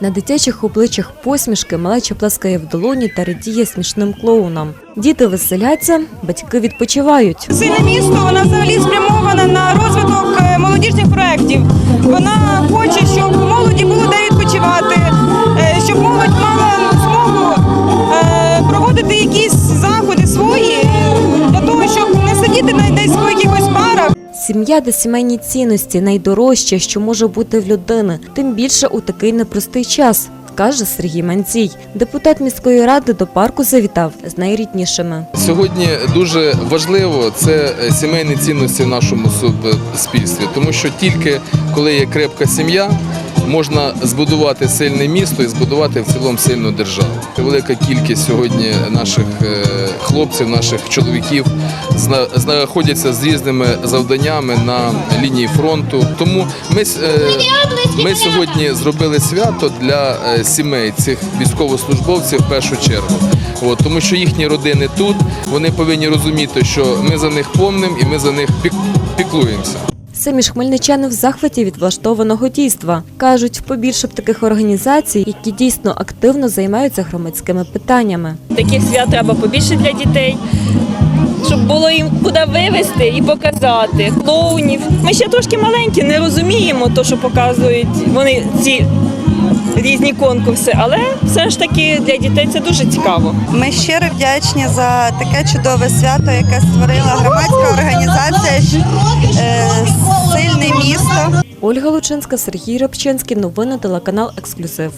На дитячих обличчях посмішки малеча плескає в долоні та радіє смішним клоунам. Діти веселяться, батьки відпочивають. Сильне місто вона взагалі спрямована на розвиток е, молодіжних проєктів. Вона хоче, щоб молоді було де відпочивати, е, щоб молодь мала змогу е, проводити якісь заходи свої для того, щоб не сидіти на десь парах. Сім'я та сімейні цінності найдорожче, що може бути в людини, тим більше у такий непростий час. Каже Сергій Манцій. Депутат міської ради до парку завітав з найріднішими. Сьогодні дуже важливо це е, сімейні цінності в нашому суспільстві, тому що тільки коли є крепка сім'я, можна збудувати сильне місто і збудувати в цілому сильну державу. Велика кількість сьогодні наших е, хлопців, наших чоловіків знаходяться з різними завданнями на лінії фронту. Тому ми, е, ми сьогодні зробили свято для е, сімей цих військовослужбовців в першу чергу. От, тому що їхні родини тут, вони повинні розуміти, що ми за них помним і ми за них пік- піклуємося. Самі ж хмельничани в захваті від влаштованого дійства. Кажуть, побільше б таких організацій, які дійсно активно займаються громадськими питаннями. Таких свят треба побільше для дітей, щоб було їм куди вивезти і показати. Клоунів. Ми ще трошки маленькі, не розуміємо то, що показують вони ці різні конкурси, але все ж таки для дітей це дуже цікаво. Ми щиро вдячні за таке чудове свято, яке створила громадська організація е, Сильне місто. Ольга Лучинська, Сергій Рябчинський. Новини телеканал Ексклюзив.